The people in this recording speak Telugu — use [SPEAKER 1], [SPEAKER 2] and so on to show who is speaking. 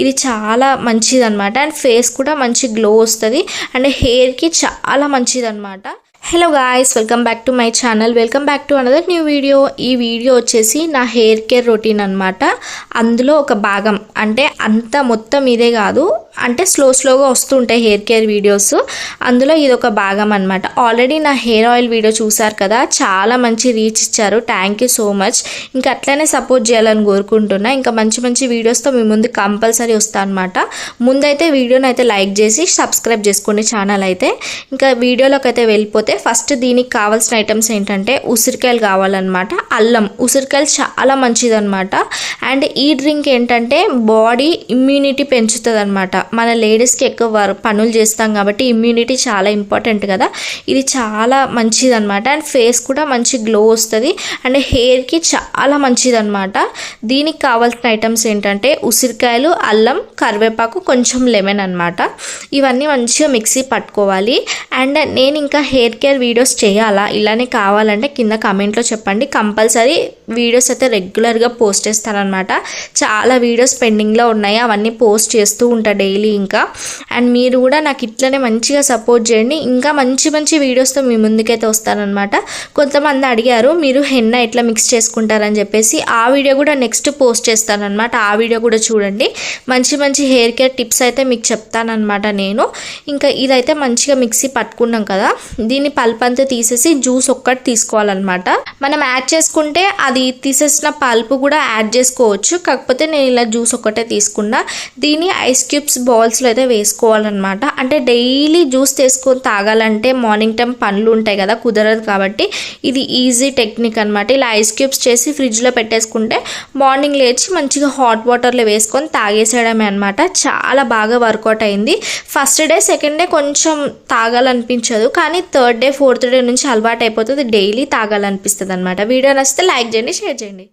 [SPEAKER 1] ఇది చాలా మంచిది అనమాట అండ్ ఫేస్ కూడా మంచి గ్లో వస్తుంది. అండ్ హెయిర్కి చాలా మంచిదన్నమాట. Hello guys welcome back to my channel welcome back to another new video ఈ వీడియో వచ్చేసి నా హెయిర్ కేర్ రొటీన్ అనమాట అందులో ఒక భాగం. అంటే అంత మొత్తం ఇదే కాదు. అంటే స్లో స్లోగా వస్తుంటాయి హెయిర్ కేర్ వీడియోస్ అందులో ఇది ఒక భాగం అనమాట ఆల్రెడీ నా హెయిర్ ఆయిల్ వీడియో చూసారు కదా? చాలా మంచి రీచ్ ఇచ్చారు. థ్యాంక్ యూ సో మచ్ ఇంకా అట్లనే సపోర్ట్ చేయాలని కోరుకుంటున్నా. ఇంకా మంచి మంచి వీడియోస్తో మీ ముందు కంపల్సరీ వస్తా అనమాట ముందైతే వీడియోని అయితే లైక్ చేసి సబ్స్క్రైబ్ చేసుకోండి ఛానల్ అయితే. ఇంకా వీడియోలోకి అయితే వెళ్ళిపోతే ఫస్ట్ దీనికి కావాల్సిన ఐటమ్స్ ఏంటంటే ఉసిరికాయలు కావాలన్నమాట. అల్లం. ఉసిరికాయలు చాలా మంచిదన్నమాట. అండ్ ఈ డ్రింక్ ఏంటంటే బాడీ ఇమ్యూనిటీ పెంచుతుంది అనమాట మన లేడీస్కి ఎక్కువ వర్- పనులు చేస్తాం కాబట్టి ఇమ్యూనిటీ చాలా ఇంపార్టెంట్ కదా. ఇది చాలా మంచిది అనమాట అండ్ ఫేస్ కూడా మంచి గ్లో వస్తుంది. అండ్ హెయిర్కి చాలా మంచిది అనమాట దీనికి కావాల్సిన ఐటమ్స్ ఏంటంటే ఉసిరికాయలు అల్లం కరివేపాకు కొంచెం లెమన్ అనమాట ఇవన్నీ మంచిగా మిక్సీ పట్టుకోవాలి. అండ్ నేను ఇంకా హెయిర్ కేర్ వీడియోస్ చేయాలా? ఇలానే కావాలంటే కింద కమెంట్లో చెప్పండి. కంపల్సరీ వీడియోస్ అయితే రెగ్యులర్గా పోస్ట్ చేస్తానమాట చాలా వీడియోస్ పెండింగ్లో ఉన్నాయి. అవన్నీ పోస్ట్ చేస్తూ ఉంటా డైలీ ఇంకా. అండ్ మీరు కూడా నాకు ఇట్లనే మంచిగా సపోర్ట్ చేయండి. ఇంకా మంచి మంచి వీడియోస్తో మీ ముందుకైతే వస్తానన్నమాట. కొంతమంది అడిగారు మీరు హెన్న ఎట్లా మిక్స్ చేసుకుంటారని చెప్పేసి. ఆ వీడియో కూడా నెక్స్ట్ పోస్ట్ చేస్తానన్నమాట. ఆ వీడియో కూడా చూడండి. మంచి మంచి హెయిర్ కేర్ టిప్స్ అయితే మీకు చెప్తానన్నమాట నేను. ఇంకా ఇదైతే మంచిగా మిక్సీ పట్టుకున్నాం కదా. దీన్ని పల్ప్ అంతా తీసేసి జ్యూస్ ఒక్కటి తీసుకోవాలన్నమాట. మనం యాడ్ చేసుకుంటే అది తీసేసిన పల్పు కూడా యాడ్ చేసుకోవచ్చు. కాకపోతే నేను ఇలా జ్యూస్ ఒక్కటే తీసుకున్నా. దీన్ని ఐస్ క్యూబ్స్ బౌల్స్లో అయితే వేసుకోవాలన్నమాట. అంటే డైలీ జ్యూస్ చేసుకొని తాగాలంటే మార్నింగ్ టైం పనులు ఉంటాయి కదా కుదరదు కాబట్టి ఇది ఈజీ టెక్నిక్ అనమాట ఇలా ఐస్ క్యూబ్స్ చేసి ఫ్రిడ్జ్లో పెట్టేసుకుంటే మార్నింగ్ లేచి మంచిగా హాట్ వాటర్లో వేసుకొని తాగేసేయడమే అనమాట చాలా బాగా వర్కౌట్ అయింది. ఫస్ట్ డే సెకండ్ డే కొంచెం తాగాలనిపించదు కానీ థర్డ్ డే ఫోర్త్ డే నుంచి అలవాటు అయిపోతుంది డైలీ తాగాలనిపిస్తుంది అనమాట వీడియో నచ్చితే లైక్ చేయండి షేర్ చేయండి.